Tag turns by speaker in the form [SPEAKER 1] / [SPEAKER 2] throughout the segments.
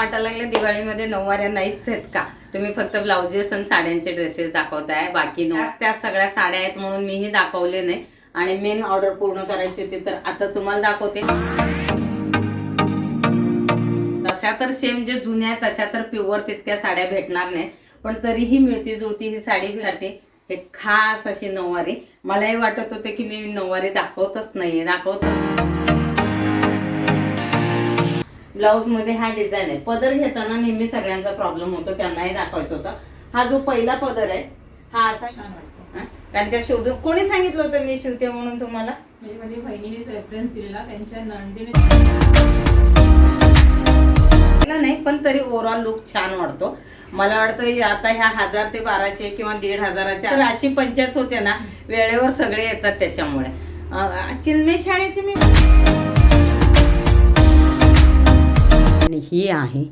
[SPEAKER 1] वाटायला लागले दिवाळीमध्ये नऊवाऱ्या नाहीच आहेत का? तुम्ही फक्त ब्लाउजेस आणि साड्यांचे ड्रेसेस दाखवताय बाकी न त्या सगळ्या साड्या आहेत म्हणून मीही दाखवले नाही. आणि मेन ऑर्डर पूर्ण करायची होती तर आता तुम्हाला दाखवते. तशा तर सेम जे जुन्या आहेत तशा तर प्युअर तितक्या साड्या भेटणार नाहीत. पण तरीही मिळती जुळती ही साडीसाठी हे खास अशी नऊवारी. मलाही वाटत होते की मी नऊवारी दाखवतच नाहीये दाखवतच ब्लाऊजमध्ये हा डिझाईन आहे. पदर घेताना नेहमी सगळ्यांचा प्रॉब्लेम होतो त्यांनाही दाखवायचा होता. हा जो पहिला पदर आहे हा असा? कारण त्या शोधून कोणी सांगितलं होतं मी शिवते म्हणून तुम्हाला?
[SPEAKER 2] म्हणजे माझ्या बहिणीनेच रेफरन्स दिलेला त्यांच्या नंदीने
[SPEAKER 1] नाही पण तरी ओव्हरऑल लुक छान वाटतो मला वाटतं आता ह्या हजार ते बाराशे किंवा दीड हजाराच्या अशी पंचायत होते ना वेळेवर सगळे येतात त्याच्यामुळे. अं, चिन्मय शाळेची मी आणि ही आहे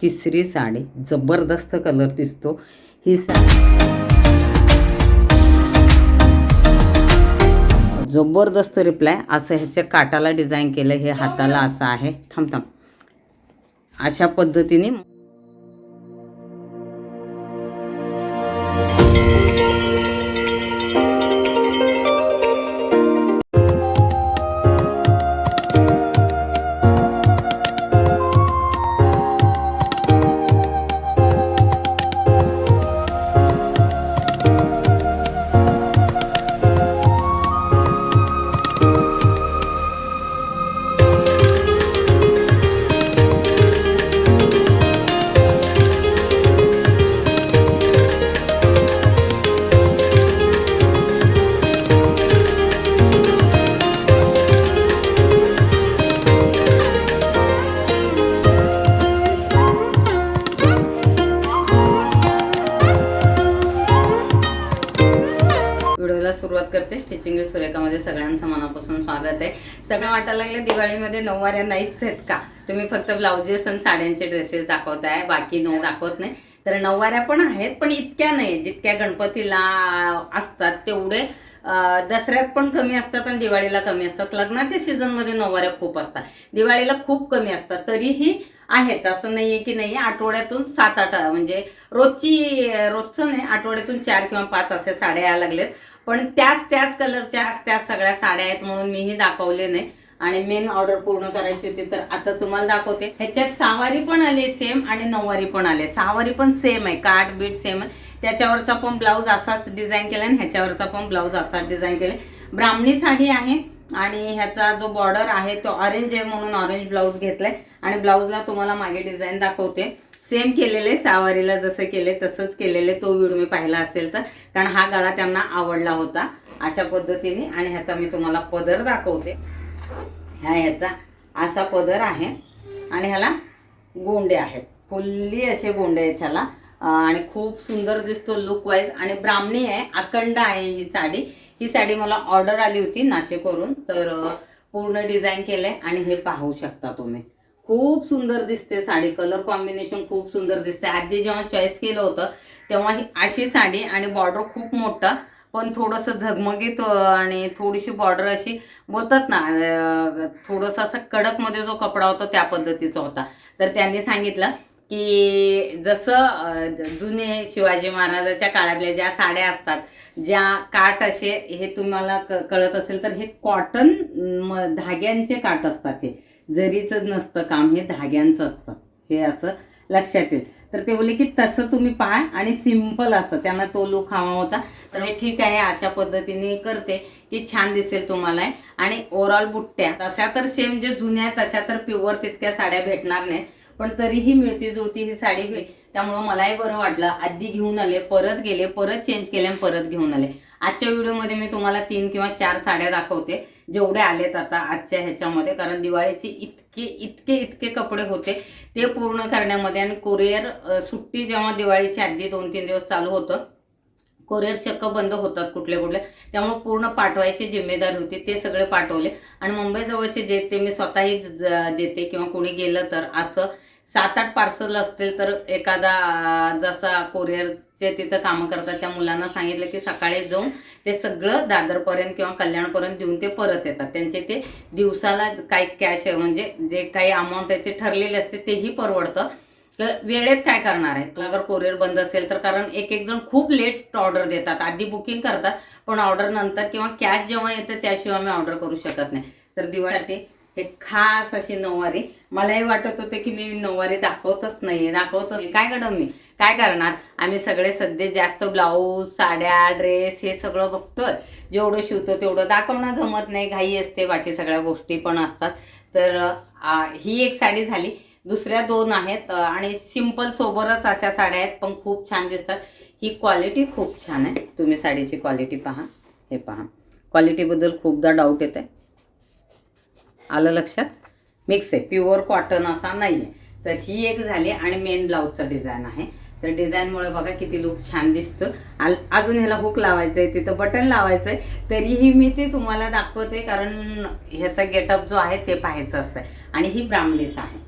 [SPEAKER 1] तिसरी साडी. जबरदस्त कलर दिसतो. ही साडी जबरदस्त रिप्लाय असं ह्याच्या काटाला डिझाईन केलं हे हाताला असं आहे. थांब थांब. अशा पद्धतीने सगळ्यांचं मनापासून स्वागत आहे. सगळं वाटायला लागले दिवाळीमध्ये नऊवाऱ्या नाहीच आहेत का? तुम्ही फक्त ब्लाउजेस आणि साड्यांचे ड्रेसेस दाखवताय बाकी नऊ दाखवत नाही. तर नऊवाऱ्या पण आहेत पण इतक्या नाही जितक्या गणपतीला असतात तेवढे दसऱ्यात पण कमी असतात आणि दिवाळीला कमी असतात. लग्नाच्या सीझनमध्ये नऊवाऱ्या खूप असतात. दिवाळीला खूप कमी असतात तरीही आहेत. असं नाहीये की नाही आठवड्यातून सात आठ म्हणजे रोजची रोजचं नाही आठवड्यातून चार किंवा पाच असे साड्या यायला लागलेत पण त्याच त्याच कलरच्या त्याच सगळ्या साड्या आहेत म्हणून मीही दाखवले नाही. आणि मेन ऑर्डर पूर्ण करायची होती तर आता तुम्हाला दाखवते. ह्याच्यात सहावारी पण आले सेम आणि नऊवारी पण आले. सहावारी पण सेम आहे. काठ बीट सेम आहे. त्याच्यावरचा पण ब्लाऊज असाच डिझाईन केला आणि ह्याच्यावरचा पण ब्लाऊज असाच डिझाईन केला. ब्राह्मणी साडी आहे आणि ह्याचा जो बॉर्डर आहे तो ऑरेंज आहे म्हणून ऑरेंज ब्लाऊज घेतलाय. आणि ब्लाऊजला तुम्हाला मागे डिझाईन दाखवते. सेम केलेले सहावारीला जसं केले तसंच केलेले तो व्हिडिओ मी पाहिला असेल तर. कारण हा गळा त्यांना आवडला होता अशा पद्धतीने. आणि ह्याचा मी तुम्हाला पदर दाखवते. ह्या ह्याचा असा पदर आहे. आणि ह्याला गोंडे आहेत. फुल्ली असे गोंडे आहेत ह्याला. आणि खूप सुंदर दिसतो लुक वाईज आणि ब्राह्मणी आहे अखंड आहे ही साडी. ही साडी मला ऑर्डर आली होती नाशिकवरून. तर पूर्ण डिझाईन केलंय. आणि हे पाहू शकता तुम्ही. खूप सुंदर दिसते साडी कलर कॉम्बिनेशन खूप सुंदर दिसते. आधी जेव्हा चॉईस केलं होतं तेव्हा ही अशी साडी आणि बॉर्डर खूप मोठा पण थोडंसं झगमगीत आणि थोडीशी बॉर्डर अशी बोलतात ना थोडंसं असं कडकमध्ये जो कपडा होता त्या पद्धतीचा होता. तर त्यांनी सांगितलं की जसं जुने शिवाजी महाराजाच्या काळातल्या ज्या साड्या असतात ज्या काठ असे हे तुम्हाला क- कळत असेल तर हे कॉटन धाग्यांचे काठ असतात हे. जरीचं नसतं काम हे धाग्यांचं असतं. हे असं लक्षात येईल. तर ते बोलले की तसं तुम्ही पहा आणि सिंपल असं. त्यांना तो लुक हवा होता. तर मी ठीक आहे अशा पद्धतीने करते की छान दिसेल तुम्हाला. आणि ओव्हरऑल बुट्ट्या तशा तर सेम जे जुन्या आहेत तशा तर प्युअर तितक्या साड्या भेटणार नाहीत. पण तरीही मिळती जुळती ही साडी भेट. त्यामुळं मलाही बरं वाटलं. आधी घेऊन आले परत गेले परत चेंज केले आणि परत घेऊन आले. आजच्या व्हिडिओमध्ये मी तुम्हाला तीन किंवा चार साड्या दाखवते. जेवढे आलेत आता आजच्या ह्याच्यामध्ये कारण दिवाळीचे इतके इतके इतके कपडे होते. ते पूर्ण करण्यामध्ये आणि कोरिअर सुट्टी जेव्हा दिवाळीच्या आधी दोन तीन दिवस चालू होतं कोरिअर चक्क बंद होतात कुठले कुठले. त्यामुळे पूर्ण पाठवायची जिम्मेदारी होती ते सगळे पाठवले. आणि मुंबईजवळचे जे ते मी स्वतःही देते किंवा कोणी गेलं तर असं सात आठ पार्सल असतील तर एखादा जसा कोरिअरचे तिथं कामं करतात त्या मुलांना सांगितलं की सकाळी जाऊन ते सगळं दादरपर्यंत किंवा कल्याणपर्यंत देऊन ते परत येतात. त्यांचे ते दिवसाला काही कॅश म्हणजे जे काही अमाऊंट आहे ते ठरलेले असते तेही परवडतं. तर वेळेत काय करणार आहे? तुला अगर कोरिअर बंद असेल तर कारण एक एक जण खूप लेट ऑर्डर देतात. आधी बुकिंग करतात पण ऑर्डर नंतर किंवा कॅश जेव्हा येतं त्याशिवाय आम्ही ऑर्डर करू शकत नाही. तर दिवाळीसाठी हे खास अशी नऊवारी. मलाही वाटत होते की मी नऊवारी दाखवतच नाही दाखवतच नाही. काय करणार मी काय करणार? आम्ही सगळे सध्या जास्त ब्लाऊज साड्या ड्रेस हे सगळं बघतोय. जेवढं शिवतो तेवढं दाखवणं जमत नाही. घाई असते बाकी सगळ्या गोष्टी पण असतात. तर आ, ही एक साडी झाली. दुसऱ्या दोन आहेत आणि सिंपल सोबरच अशा साड्या आहेत पण खूप छान दिसतात. ही क्वालिटी खूप छान आहे. तुम्ही साडीची क्वालिटी पहा. हे पहा. क्वालिटीबद्दल खूपदा डाऊट येत आहे आलं लक्षात? मिक्स आहे. प्युअर कॉटन असा नाही आहे तर ही एक झाली आणि मेन ब्लाऊजचं डिझाईन आहे. तर डिझाईनमुळे बघा किती लुक छान दिसतो. अजून ह्याला हुक लावायचं आहे तिथं बटन लावायचं आहे तरीही मी ते तुम्हाला दाखवते कारण ह्याचा गेटअप जो आहे ते पाहायचं असतं आणि ही ब्राह्मणीच आहे.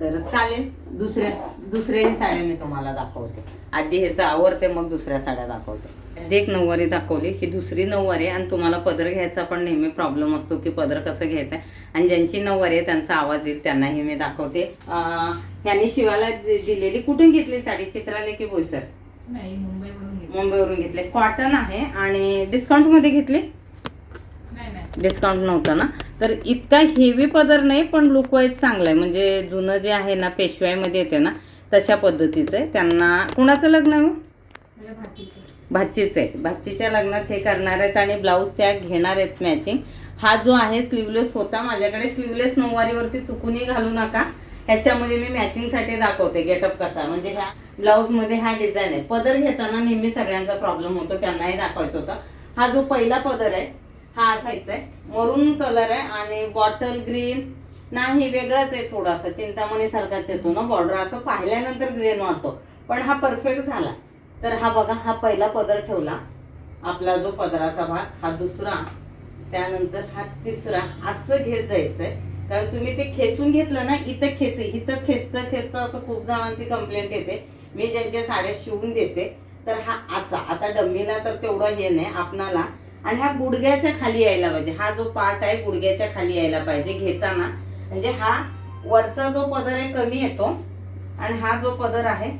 [SPEAKER 1] तर चालेल. दुसऱ्या दुसऱ्याही साड्या मी तुम्हाला दाखवते. आधी ह्याचं आवडते मग दुसऱ्या साड्या दाखवते. आधी एक नऊवारी दाखवली ही दुसरी नऊवारी आहे आणि तुम्हाला पदर घ्यायचा पण नेहमी प्रॉब्लेम असतो की पदर कसं घ्यायचं आहे. आणि ज्यांची नऊवारी आहे त्यांचा आवाज येईल त्यांनाही मी दाखवते. ह्यांनी शिवायला दि- दिलेली कुठून घेतली साडी? चित्राले की बोईसर?
[SPEAKER 2] नाही मुंबईवरून घेतली.
[SPEAKER 1] मुंबईवरून घेतले. कॉटन आहे आणि डिस्काउंटमध्ये घेतली? डिस्काउंट नव्हतं ना? तर इतका हेवी पदर नाही पण लुक वाईज चांगला आहे. म्हणजे जुनं जे आहे ना पेशवाईमध्ये येते ना तशा पद्धतीचं आहे. त्यांना कुणाचं लग्न आहे हो?
[SPEAKER 2] भाचीचं
[SPEAKER 1] आहे. भाचीच्या लग्नात हे करणार आहेत आणि ब्लाऊज त्या घेणार आहेत मॅचिंग हा जो आहे स्लीवलेस होता माझ्याकडे स्लीवलेस नऊवारीवरती चुकूनही घालू नका. ह्याच्यामध्ये मी मॅचिंगसाठी दाखवते गेटअप कसा. म्हणजे ह्या ब्लाऊजमध्ये हा डिझाईन आहे. पदर घेताना नेहमी सगळ्यांचा प्रॉब्लेम होतो त्यांनाही दाखवायचं होतं. हा जो पहिला पदर आहे हा असायचा आहे. मरून कलर आहे आणि बॉटल ग्रीन नाही वेगळाच आहे थोडासा. चिंतामणीसारखाच येतो ना बॉर्डर असं पाहिल्यानंतर ग्रीन वाटतो पण हा परफेक्ट झाला. तर हा बघा हा पहिला पदर ठेवला. आपला जो पदराचा भाग हा दुसरा. त्यानंतर हा तिसरा. असं घेत जायचंय. कारण तुम्ही ते खेचून घेतलं ना इथं खेच इथं खेचतं खेचतं असं खूप जणांची कंप्लेंट येते. मी ज्यांच्या साड्या शिवून देते तर हा असा. आता डम्मीला तर तेवढं हे नाही आपणाला. आणि हा गुडघ्याच्या खाली यायला पाहिजे. हा जो पार्ट आहे गुडघ्याच्या खाली यायला पाहिजे घेताना. म्हणजे हा वरचा जो पदर आहे कमी येतो. आणि हा जो पदर आहे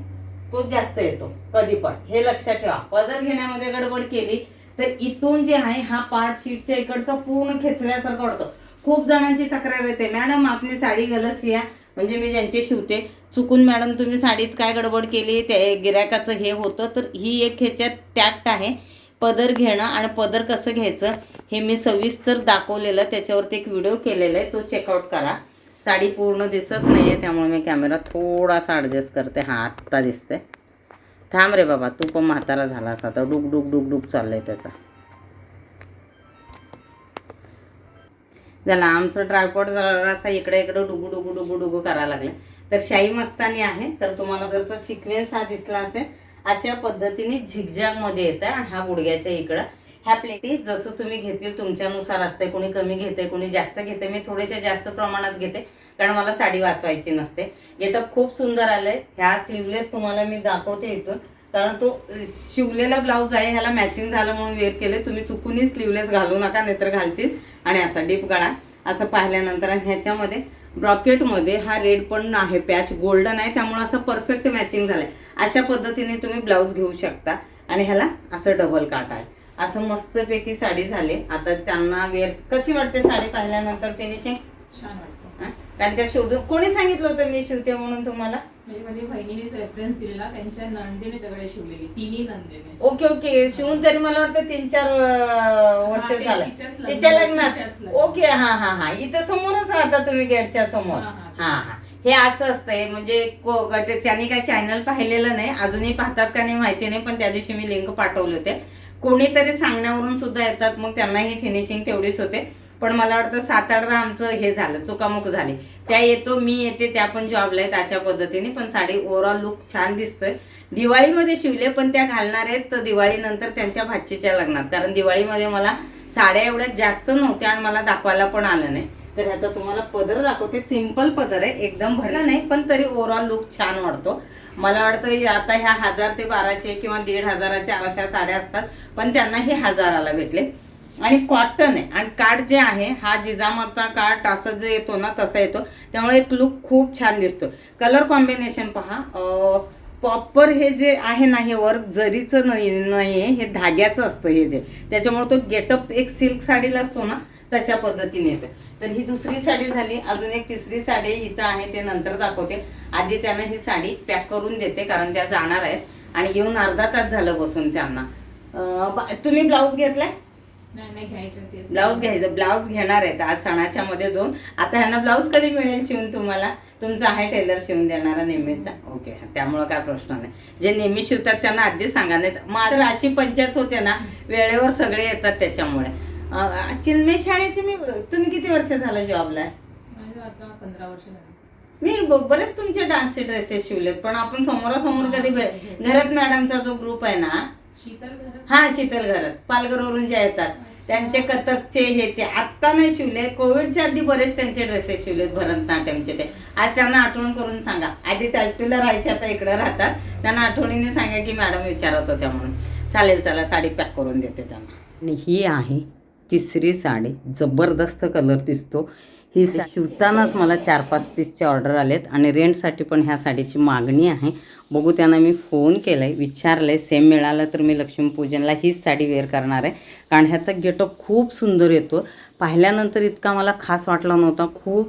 [SPEAKER 1] तो जास्त येतो कधी पण. हे लक्षात ठेवा. पदर घेण्यामध्ये गडबड केली तर इथून जे आहे हा पार्ट शीटच्या इकडचा पूर्ण खेचल्यासारखं वाटतं. खूप जणांची तक्रार येते मॅडम आपली साडी गलस या म्हणजे मी ज्यांची शिवते चुकून मॅडम तुम्ही साडीत काय गडबड केली? ते गिरायकाचं हे होतं तर ही एक ह्याच्यात टॅक्ट आहे. पदर घेणं आणि पदर कसं घ्यायचं हे मी सविस्तर दाखवलेलं त्याच्यावरती एक व्हिडिओ केलेला आहे. तो चेकआउट करा. साडी पूर्ण दिसत नाही आहे त्यामुळे मी कॅमेरा थोडासा ॲडजस्ट करते. हा आत्ता दिसते थांब रे बाबा तू पण म्हातारा झाला असा तर डुक डुक डुक डुक चाललंय त्याचा. झाला आमचं ट्रायपॉड जरासा इकडे इकडं डुगू डुगू डुगू डुगू करायला लागले तर शाही मस्तानी आहे तर तुम्हाला त्याचा सिक्वेन्स हा दिसला असेल अशा पद्धतीने झिगझॅगमध्ये येतं आणि हा गुडघ्याच्या इकडं ह्या प्लेटी जसं तुम्ही घेतील तुमच्यानुसार असते कोणी कमी घेते कोणी जास्त घेते मी थोडेसे जास्त प्रमाणात घेते कारण मला साडी वाचवायची नसते. गेटअप खूप सुंदर आलंय. ह्या स्लीवलेस तुम्हाला मी दाखवते इथून. कारण तो शिवलेला ब्लाऊज आहे ह्याला मॅचिंग झालं म्हणून वेअर केले. तुम्ही चुकूनही स्लीवलेस घालू नका नाहीतर घालतील. आणि असा डीप गळा असं पाहिल्यानंतर आणि ह्याच्यामध्ये ब्रॉकेटमध्ये हा रेड पण आहे पॅच गोल्डन आहे. त्यामुळे असं परफेक्ट मॅचिंग झालंय. अशा पद्धतीने तुम्ही ब्लाऊज घेऊ शकता. आणि ह्याला असं डबल काट आहे. असं मस्तपैकी साडी झाली. आता त्यांना वेअर कशी वाटते साडी पाहिल्यानंतर फिनिशिंग
[SPEAKER 2] छान वाटतं.
[SPEAKER 1] कारण त्या शोधून कोणी सांगितलं होतं मी शिवते म्हणून तुम्हाला?
[SPEAKER 2] म्हणजे माझ्या बहिणीनेच रेफरन्स दिलेला त्यांच्या नंदीने सगळे शिवलेली तिन्ही नंदीने.
[SPEAKER 1] Okay okay. शिवून तरी मला वाटतं तीन चार अं, वर्ष
[SPEAKER 2] हा, ते
[SPEAKER 1] झालं.
[SPEAKER 2] तिच्याच
[SPEAKER 1] तिच्या लग्नात.
[SPEAKER 2] तिच्याच लग्नात.
[SPEAKER 1] ओके हा हा हा. इथं समोरच राहता तुम्ही गेटच्या समोर.
[SPEAKER 2] हा, हा.
[SPEAKER 1] हा हा. हे असं असतंय. म्हणजे को- गट त्यांनी काय चॅनल पाहिलेलं नाही. अजूनही पाहतात का नाही माहिती नाही पण त्या दिवशी मी लिंक पाठवले होते. कोणीतरी सांगण्यावरून सुद्धा येतात मग त्यांना ही फिनिशिंग तेवढीच होते. पण मला वाटतं सात आठदा आमचं हे झालं चुकामुक झाली. त्या येतो मी येते त्या पण जॉबला आहेत अशा पद्धतीने पण साडी ओव्हरऑल लुक छान दिसतोय. दिवाळीमध्ये शिवले पण त्या घालणार आहेत तर दिवाळीनंतर त्यांच्या भाचीच्या लग्नात. कारण दिवाळीमध्ये मला साड्या एवढ्या जास्त नव्हत्या आणि मला दाखवायला पण आलं नाही. तर ह्याचा तुम्हाला पदर दाखवते. सिंपल पदर आहे एकदम भरला नाही पण तरी ओव्हरऑल लुक छान वाटतो मला वाटतं आता ह्या हजार ते बाराशे किंवा दीड हजाराच्या अशा साड्या असतात पण त्यांना हे हजाराला भेटले. आणि कॉटन आहे. आणि काठ जे आहे हा जिजामाता काठ असं जे येतो ना तसा येतो. त्यामुळे एक लुक खूप छान दिसतो. कलर कॉम्बिनेशन पहा. प्रॉपर हे जे आहे ना हे वर्क जरीचं नाही नाही आहे हे धाग्याचं असतं हे जे. त्याच्यामुळे तो गेटअप एक सिल्क साडीला असतो ना तशा पद्धतीने येतो तर ही दुसरी साडी झाली. अजून एक तिसरी साडी इथं आहे ते नंतर दाखवते. आधी त्यांना ही साडी पॅक करून देते कारण त्या जाणार आहेत. आणि येऊन अर्धा तास झालं बसून त्यांना. तुम्ही ब्लाऊज घेतलाय? ब्लाऊज घ्यायचं. ब्लाऊज घेणार आहेत आज सणाच्या मध्ये जाऊन. आता ह्यांना ब्लाऊज कधी मिळेल शिवून तुम्हाला? तुमचा आहे टेलर शिवून देणारा नेहमीचा? ओके त्यामुळं काय प्रश्न नाही. जे नेहमी शिवतात त्यांना आधीच सांगा नाही मात्र अशी पंचायत होते ना वेळेवर सगळे येतात त्याच्यामुळे. अं, चिन्मय शाळेचे मी तुम्ही किती वर्ष झालं जॉबला? आहे
[SPEAKER 2] माझं आता पंधरा वर्ष झाली.
[SPEAKER 1] मी ब- बरेच तुमचे डान्सचे ड्रेसेस शिवलेत पण आपण समोरासमोर कधी भे- घरात मॅडमचा जो ग्रुप आहे ना
[SPEAKER 2] शीतल घरात
[SPEAKER 1] हा शीतल घरात पालघरवरून जे येतात त्यांचे कथकचे हे ते आत्ता नाही शिवले कोविडच्या आधी बरेच त्यांचे ड्रेसेस शिवलेत भरतनाट्यमचे ते. आज त्यांना आठवण करून सांगा. आधी टायटूला राहायचे आता इकडे राहतात. त्यांना आठवणीने सांगा की मॅडम विचारत होत्या म्हणून. चालेल चला साडी पॅक करून देते त्यांना. आणि ही आहे तिसरी साडी. जबरदस्त कलर दिसतो. ही सा- शिवतानाच मला चार पाच पीसचे ऑर्डर आलेत. आणि रेंटसाठी पण ह्या साडीची मागणी आहे. बघू त्यांना मी फोन केला आहे विचारलं आहे सेम मिळालं तर मी लक्ष्मीपूजनला हीच साडी वेअर करणार आहे. कारण ह्याचा गेटअप खूप सुंदर येतो. पाहिल्यानंतर इतका मला खास वाटला नव्हता. खूप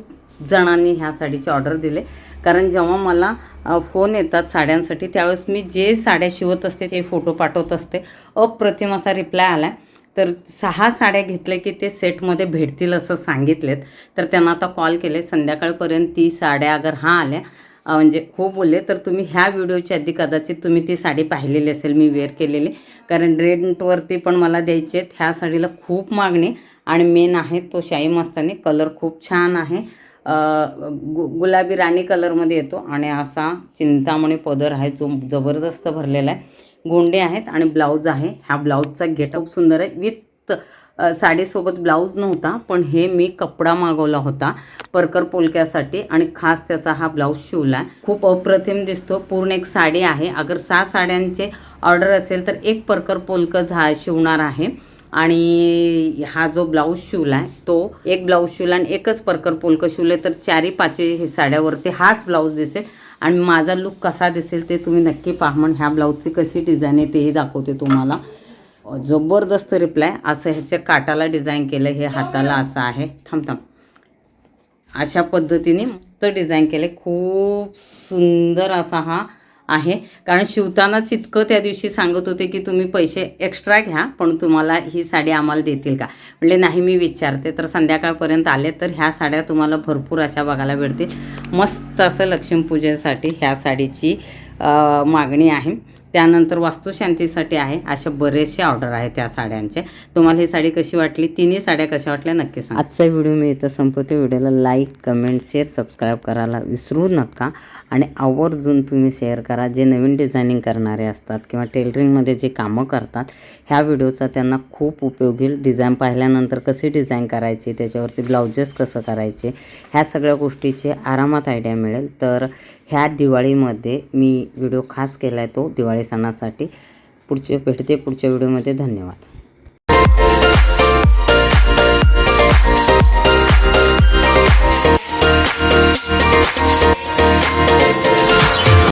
[SPEAKER 1] जणांनी ह्या साडीचे ऑर्डर दिले. कारण जेव्हा मला फोन येतात साड्यांसाठी त्यावेळेस मी जे साड्या शिवत असते ते फोटो पाठवत असते अप्रतिम असा रिप्लाय आला तर सहा साड्या घेतल्या की ते सेटमध्ये भेटतील असं सांगितलेत. तर त्यांना आता कॉल केले संध्याकाळपर्यंत ती साड्या अगर हां आल्या म्हणजे हो बोलले तर तुम्ही ह्या व्हिडिओच्या आधी कदाचित तुम्ही ती साडी पाहिलेली असेल मी वेअर केलेली. कारण रेंटवरती पण मला द्यायचे आहेत ह्या साडीला खूप मागणी. आणि मेन आहे तो शाही मस्तानी कलर खूप छान आहे. गु गुलाबी राणी कलरमध्ये येतो. आणि असा चिंतामणी पदर आहे जो जबरदस्त भरलेला आहे. गोंडे आहेत आणि ब्लाऊज आहे. ह्या ब्लाऊजचा गेटअप सुंदर आहे. विथ साडीसोबत ब्लाऊज नव्हता पण हे मी कपडा मागवला होता परकर पोलक्यासाठी आणि खास त्याचा हा ब्लाऊज शिवला खूप अप्रतिम दिसतो. पूर्ण एक साडी आहे. अगर सहा साड्यांचे ऑर्डर असेल तर एक परकर पोलकं झा शिवणार आहे. आणि हा जो ब्लाऊज शिवला आहे तो एक ब्लाऊज शिवला आणि एकच परकर पोलकं शिवले तर चारी पाचवी हे साड्यावरती हाच ब्लाऊज दिसेल. आणि माझा लुक कसा दिसेल ते तुम्ही नक्की पहा. म्हणून ह्या ब्लाऊजची कशी डिझाईन आहे तेही दाखवते तुम्हाला. जबरदस्त रिप्लाय असं ह्याच्या काटाला डिझाईन केलं हे हाताला असं आहे. थांब थांब. अशा पद्धतीने मस्त डिझाईन केले खूप सुंदर असा हा आहे. कारण शिवतानाच इतकं त्या दिवशी सांगत होते की तुम्ही पैसे एक्स्ट्रा घ्या पण तुम्हाला ही साडी आम्हाला देतील का? म्हणजे नाही मी विचारते. तर संध्याकाळपर्यंत आले तर ह्या साड्या तुम्हाला भरपूर अशा बघायला भेटतील मस्त असं लक्ष्मीपूजेसाठी ह्या साडीची मागणी आहे. त्यानंतर वास्तुशांतीसाठी आहे. अशा बरेचसे ऑर्डर आहेत त्या साड्यांचे. तुम्हाला ही साडी कशी वाटली? तिन्ही साड्या कशा वाटल्या? नक्की सांगा. आजचा व्हिडिओ मी इथं संपवते व्हिडिओला लाईक कमेंट शेअर सबस्क्राईब करायला विसरू नका. आणि आवर्जून तुम्ही शेअर करा. जे नवीन डिझायनिंग करणारे असतात किंवा टेलरिंगमध्ये जे कामं करतात ह्या व्हिडिओचा त्यांना खूप उपयोग येईल डिझाईन पाहिल्यानंतर कशी डिझाईन करायची त्याच्यावरती ब्लाउजेस कसं करायचे ह्या सगळ्या गोष्टीचे आरामात आयडिया मिळेल. तर ह्या दिवाळीमध्ये मी व्हिडिओ खास केला आहे तो दिवाळी सणासाठी. पुढचे भेटते पुढच्या व्हिडिओमध्ये धन्यवाद.